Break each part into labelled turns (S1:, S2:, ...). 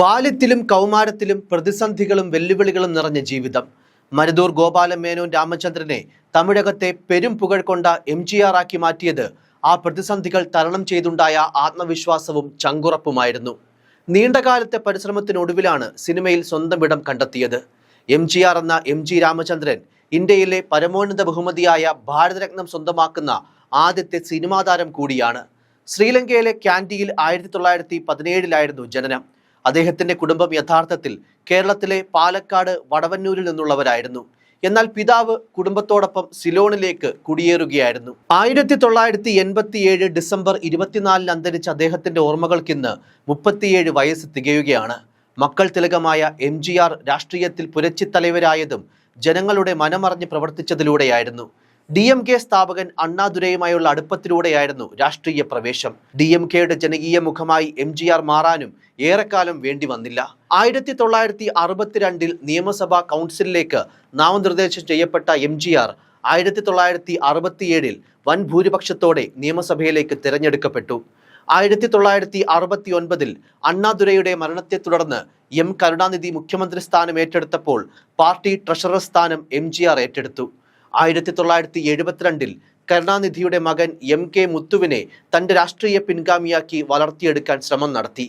S1: ബാല്യത്തിലും കൗമാരത്തിലും പ്രതിസന്ധികളും വെല്ലുവിളികളും നിറഞ്ഞ ജീവിതം. മരുതൂർ ഗോപാലൻ മേനോൻ രാമചന്ദ്രനെ തമിഴകത്തെ പെരും പുകഴ് കൊണ്ട എം ജി ആർ ആക്കി മാറ്റിയത് ആ പ്രതിസന്ധികൾ തരണം ചെയ്തുണ്ടായ ആത്മവിശ്വാസവും ചങ്കുറപ്പുമായിരുന്നു. നീണ്ടകാലത്തെ പരിശ്രമത്തിനൊടുവിലാണ് സിനിമയിൽ സ്വന്തം ഇടം കണ്ടെത്തിയത്. എം ജി ആർ എന്ന എം ജി രാമചന്ദ്രൻ ഇന്ത്യയിലെ പരമോന്നത ബഹുമതിയായ ഭാരതരത്നം സ്വന്തമാക്കുന്ന ആദ്യത്തെ സിനിമാതാരം കൂടിയാണ്. ശ്രീലങ്കയിലെ ക്യാൻഡിയിൽ ആയിരത്തി തൊള്ളായിരത്തി പതിനേഴിലായിരുന്നു ജനനം. അദ്ദേഹത്തിന്റെ കുടുംബം യഥാർത്ഥത്തിൽ കേരളത്തിലെ പാലക്കാട് വടവന്നൂരിൽ നിന്നുള്ളവരായിരുന്നു. എന്നാൽ പിതാവ് കുടുംബത്തോടൊപ്പം സിലോണിലേക്ക് കുടിയേറുകയായിരുന്നു. ആയിരത്തി തൊള്ളായിരത്തി എൺപത്തി ഏഴ് ഡിസംബർ ഇരുപത്തിനാലിന് അന്തരിച്ച അദ്ദേഹത്തിന്റെ ഓർമ്മകൾക്കിന്ന് മുപ്പത്തിയേഴ് വയസ്സ് തികയുകയാണ്. മക്കൾ തിലകമായ എം ജി ആർ രാഷ്ട്രീയത്തിൽ പുരച്ചിത്തലവരായതും ജനങ്ങളുടെ മനമറിഞ്ഞ് പ്രവർത്തിച്ചതിലൂടെയായിരുന്നു. ഡി എം കെ സ്ഥാപകൻ അണ്ണാദുരയുമായുള്ള അടുപ്പത്തിലൂടെയായിരുന്നു രാഷ്ട്രീയ പ്രവേശം. ഡി എം കെയുടെ ജനകീയ മുഖമായി എം ജി ആർ മാറാനും ഏറെക്കാലം വേണ്ടി വന്നില്ല. ആയിരത്തി തൊള്ളായിരത്തി അറുപത്തിരണ്ടിൽ നിയമസഭാ കൗൺസിലിലേക്ക് നാമനിർദ്ദേശം ചെയ്യപ്പെട്ട എം ജി ആർ ആയിരത്തി തൊള്ളായിരത്തി അറുപത്തിയേഴിൽ വൻ ഭൂരിപക്ഷത്തോടെ നിയമസഭയിലേക്ക് തിരഞ്ഞെടുക്കപ്പെട്ടു. ആയിരത്തി തൊള്ളായിരത്തി അറുപത്തി ഒൻപതിൽ അണ്ണാദുരൈയുടെ മരണത്തെ തുടർന്ന് എം കരുണാനിധി മുഖ്യമന്ത്രി സ്ഥാനം ഏറ്റെടുത്തപ്പോൾ പാർട്ടി ട്രഷറർ സ്ഥാനം എം ഏറ്റെടുത്തു. ആയിരത്തി തൊള്ളായിരത്തി എഴുപത്തിരണ്ടിൽ കരുണാനിധിയുടെ മകൻ എം കെ മുത്തുവിനെ തന്റെ രാഷ്ട്രീയ പിൻഗാമിയാക്കി വളർത്തിയെടുക്കാൻ ശ്രമം നടത്തി.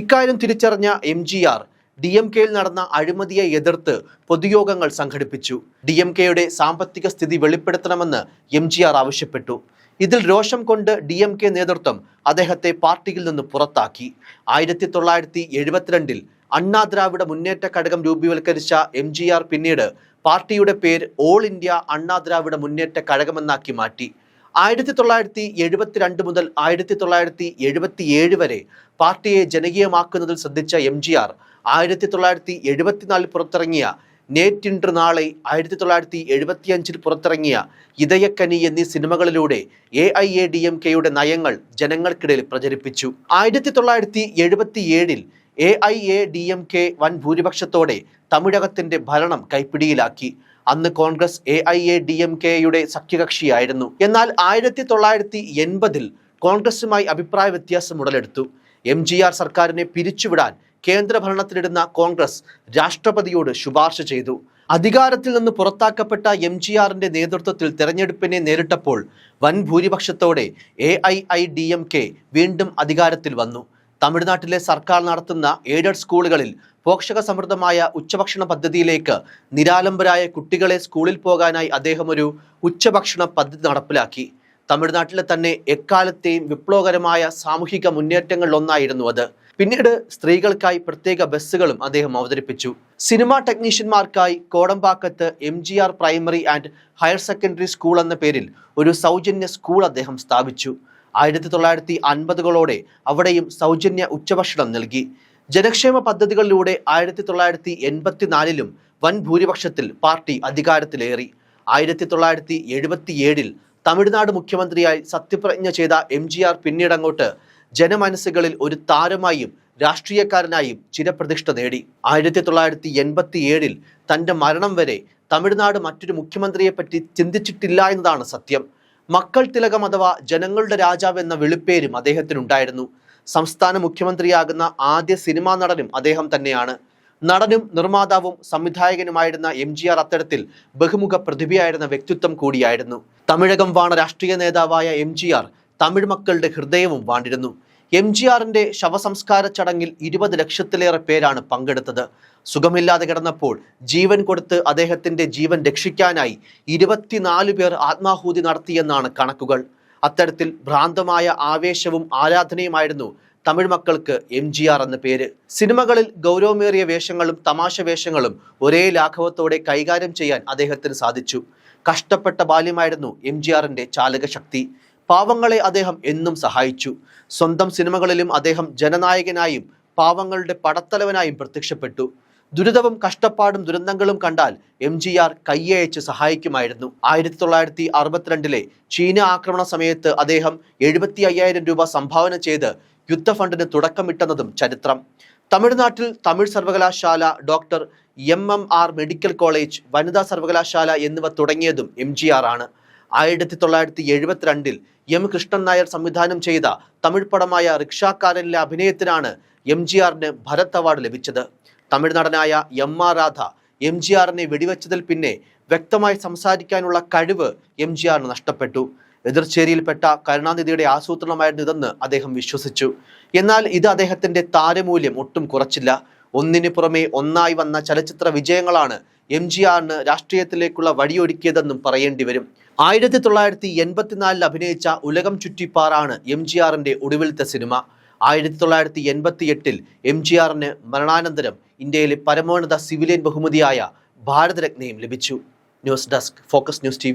S1: ഇക്കാര്യം തിരിച്ചറിഞ്ഞ M G R D M കെയിൽ നടന്ന അഴിമതിയെ എതിർത്ത് പൊതുയോഗങ്ങൾ സംഘടിപ്പിച്ചു. ഡി എം കെയുടെ സാമ്പത്തിക സ്ഥിതി വെളിപ്പെടുത്തണമെന്ന് എം ജി ആർ ആവശ്യപ്പെട്ടു. ഇതിൽ രോഷം കൊണ്ട് ഡി എം കെ നേതൃത്വം അദ്ദേഹത്തെ പാർട്ടിയിൽ നിന്ന് പുറത്താക്കി. ആയിരത്തി തൊള്ളായിരത്തി എഴുപത്തിരണ്ടിൽ അണ്ണാ ദ്രാവിഡ മുന്നേറ്റ ഘടകം രൂപീകരിച്ച എം ജി ആർ പിന്നീട് പാർട്ടിയുടെ പേര് ഓൾ ഇന്ത്യ അണ്ണാ ദ്രാവിഡ മുന്നേറ്റ കഴകമെന്നാക്കി മാറ്റി. ആയിരത്തി തൊള്ളായിരത്തി എഴുപത്തിരണ്ട് മുതൽ ആയിരത്തി തൊള്ളായിരത്തി എഴുപത്തി ഏഴ് വരെ പാർട്ടിയെ ജനകീയമാക്കുന്നതിൽ ശ്രദ്ധിച്ച എം ജി ആർ ആയിരത്തി തൊള്ളായിരത്തി എഴുപത്തിനാലിൽ പുറത്തിറങ്ങിയ നേറ്റിൻട്ര് നാളെ ആയിരത്തി തൊള്ളായിരത്തി എഴുപത്തിയഞ്ചിൽ പുറത്തിറങ്ങിയ ഇതയക്കനി എന്നീ സിനിമകളിലൂടെ A I A D M കെയുടെ നയങ്ങൾ ജനങ്ങൾക്കിടയിൽ പ്രചരിപ്പിച്ചു. ആയിരത്തി തൊള്ളായിരത്തി എഴുപത്തി ഏഴിൽ A I A D M K വൻ ഭൂരിപക്ഷത്തോടെ തമിഴകത്തിന്റെ ഭരണം കൈപ്പിടിയിലാക്കി. അന്ന് Congress A I A D M കെയുടെ സഖ്യകക്ഷിയായിരുന്നു. എന്നാൽ ആയിരത്തി തൊള്ളായിരത്തി എൺപതിൽ കോൺഗ്രസുമായി അഭിപ്രായ വ്യത്യാസം ഉടലെടുത്തു. എം ജി ആർ സർക്കാരിനെ പിരിച്ചുവിടാൻ കേന്ദ്ര ഭരണത്തിലിടുന്ന കോൺഗ്രസ് രാഷ്ട്രപതിയോട് ശുപാർശ ചെയ്തു. അധികാരത്തിൽ നിന്ന് പുറത്താക്കപ്പെട്ട എം ജി ആറിന്റെ നേതൃത്വത്തിൽ തെരഞ്ഞെടുപ്പിനെ നേരിട്ടപ്പോൾ വൻ ഭൂരിപക്ഷത്തോടെ A I I D M K വീണ്ടും അധികാരത്തിൽ വന്നു. തമിഴ്നാട്ടിലെ സർക്കാർ നടത്തുന്ന എയ്ഡഡ് സ്കൂളുകളിൽ പോഷക സമൃദ്ധമായ ഉച്ചഭക്ഷണ പദ്ധതിയിലേക്ക് നിരാലംബരായ കുട്ടികളെ സ്കൂളിൽ പോകാനായി അദ്ദേഹം ഒരു ഉച്ചഭക്ഷണ പദ്ധതി നടപ്പിലാക്കി. തമിഴ്നാട്ടിലെ തന്നെ എക്കാലത്തെയും വിപ്ലവകരമായ സാമൂഹിക മുന്നേറ്റങ്ങളിലൊന്നായിരുന്നു അത്. പിന്നീട് സ്ത്രീകൾക്കായി പ്രത്യേക ബസ്സുകളും അദ്ദേഹം അവതരിപ്പിച്ചു. സിനിമാ ടെക്നീഷ്യന്മാർക്കായി കോടമ്പാക്കത്ത് M G R primary and higher secondary school എന്ന പേരിൽ ഒരു സൗജന്യ സ്കൂൾ അദ്ദേഹം സ്ഥാപിച്ചു. ആയിരത്തി തൊള്ളായിരത്തി അൻപതുകളോടെ അവിടെയും സൗജന്യ ഉച്ചഭക്ഷണം നൽകി. ജനക്ഷേമ പദ്ധതികളിലൂടെ ആയിരത്തി തൊള്ളായിരത്തി എൺപത്തിനാലിലും വൻ ഭൂരിപക്ഷത്തിൽ പാർട്ടി അധികാരത്തിലേറി. ആയിരത്തി തൊള്ളായിരത്തി തമിഴ്നാട് മുഖ്യമന്ത്രിയായി സത്യപ്രതിജ്ഞ ചെയ്ത എം ജി ആർ ജനമനസ്സുകളിൽ ഒരു താരമായും രാഷ്ട്രീയക്കാരനായും ചിരപ്രതിഷ്ഠ നേടി. ആയിരത്തി തൊള്ളായിരത്തി എൺപത്തി ഏഴിൽ തന്റെ മരണം വരെ തമിഴ്നാട് മറ്റൊരു മുഖ്യമന്ത്രിയെപ്പറ്റി ചിന്തിച്ചിട്ടില്ല എന്നതാണ് സത്യം. മക്കൾ തിലകം അഥവാ ജനങ്ങളുടെ രാജാവ് എന്ന വെളിപ്പേരും അദ്ദേഹത്തിനുണ്ടായിരുന്നു. സംസ്ഥാന മുഖ്യമന്ത്രിയാകുന്ന ആദ്യ സിനിമാ നടനും അദ്ദേഹം തന്നെയാണ്. നടനും നിർമ്മാതാവും സംവിധായകനുമായിരുന്ന എം ജി ആർ അത്തരത്തിൽ ബഹുമുഖ പ്രതിഭയായിരുന്ന വ്യക്തിത്വം കൂടിയായിരുന്നു. തമിഴകം വാണ രാഷ്ട്രീയ നേതാവായ എം ജി ആർ തമിഴ് മക്കളുടെ ഹൃദയവും വാണ്ടിരുന്നു. എം ജി ആറിന്റെ ശവസംസ്കാര ചടങ്ങിൽ ഇരുപത് ലക്ഷത്തിലേറെ പേരാണ് പങ്കെടുത്തത്. സുഖമില്ലാതെ കിടന്നപ്പോൾ ജീവൻ കൊടുത്ത് അദ്ദേഹത്തിന്റെ ജീവൻ രക്ഷിക്കാനായി ഇരുപത്തിനാല് പേർ ആത്മാഹൂതി നടത്തിയെന്നാണ് കണക്കുകൾ. അത്തരത്തിൽ ഭ്രാന്തമായ ആവേശവും ആരാധനയുമായിരുന്നു തമിഴ് മക്കൾക്ക് എം ജി ആർ എന്ന പേര്. സിനിമകളിൽ ഗൗരവമേറിയ വേഷങ്ങളും തമാശ വേഷങ്ങളും ഒരേ ലാഘവത്തോടെ കൈകാര്യം ചെയ്യാൻ അദ്ദേഹത്തിന് സാധിച്ചു. കഷ്ടപ്പെട്ട ബാല്യമായിരുന്നു എം ജി ആറിന്റെ ചാലകശക്തി. പാവങ്ങളെ അദ്ദേഹം എന്നും സഹായിച്ചു. സ്വന്തം സിനിമകളിലും അദ്ദേഹം ജനനായകനായും പാവങ്ങളുടെ പടത്തലവനായും പ്രത്യക്ഷപ്പെട്ടു. ദുരിതവും കഷ്ടപ്പാടും ദുരന്തങ്ങളും കണ്ടാൽ എം ജി ആർ കയ്യയച്ച് സഹായിക്കുമായിരുന്നു. ആയിരത്തി തൊള്ളായിരത്തി അറുപത്തിരണ്ടിലെ ചീന ആക്രമണ സമയത്ത് അദ്ദേഹം എഴുപത്തി അയ്യായിരം രൂപ സംഭാവന ചെയ്ത് യുദ്ധ ഫണ്ടിന് തുടക്കമിട്ടെന്നതും ചരിത്രം. തമിഴ്നാട്ടിൽ തമിഴ് സർവകലാശാല doctor M M R medical college വനിതാ സർവകലാശാല എന്നിവ തുടങ്ങിയതും എം ജി ആർ ആണ്. ആയിരത്തി തൊള്ളായിരത്തി എഴുപത്തിരണ്ടിൽ എം കൃഷ്ണൻ നായർ സംവിധാനം ചെയ്ത തമിഴ് പടമായ റിക്ഷാക്കാരനിലെ അഭിനയത്തിനാണ് എം ജി ആറിന് ഭരത് അവാർഡ് ലഭിച്ചത്. Tamil നടനായ M R Radha M G ആറിനെ വെടിവെച്ചതിൽ പിന്നെ വ്യക്തമായി സംസാരിക്കാനുള്ള കഴിവ് എം ജി ആറിന് നഷ്ടപ്പെട്ടു. എതിർച്ചേരിയിൽപ്പെട്ട കരുണാനിധിയുടെ ആസൂത്രണമായിരുന്നു ഇതെന്ന് അദ്ദേഹം വിശ്വസിച്ചു. എന്നാൽ ഇത് അദ്ദേഹത്തിന്റെ താരമൂല്യം ഒട്ടും കുറച്ചില്ല. ഒന്നിനു പുറമെ ഒന്നായി വന്ന ചലച്ചിത്ര വിജയങ്ങളാണ് എം ജി ആറിന് രാഷ്ട്രീയത്തിലേക്കുള്ള വഴിയൊരുക്കിയതെന്നും പറയേണ്ടി വരും. ആയിരത്തി തൊള്ളായിരത്തി എൺപത്തിനാലിൽ അഭിനയിച്ച ഉലകം ചുറ്റിപ്പാറാണ് എം ജി ആറിന്റെ ഒടുവിലത്തെ സിനിമ. ആയിരത്തി തൊള്ളായിരത്തി എൺപത്തി എട്ടിൽ എം ജി ആറിന് മരണാനന്തരം ഇന്ത്യയിലെ പരമോന്നത സിവിലിയൻ ബഹുമതിയായ ഭാരതരത്നയും ലഭിച്ചു. News desk focus news T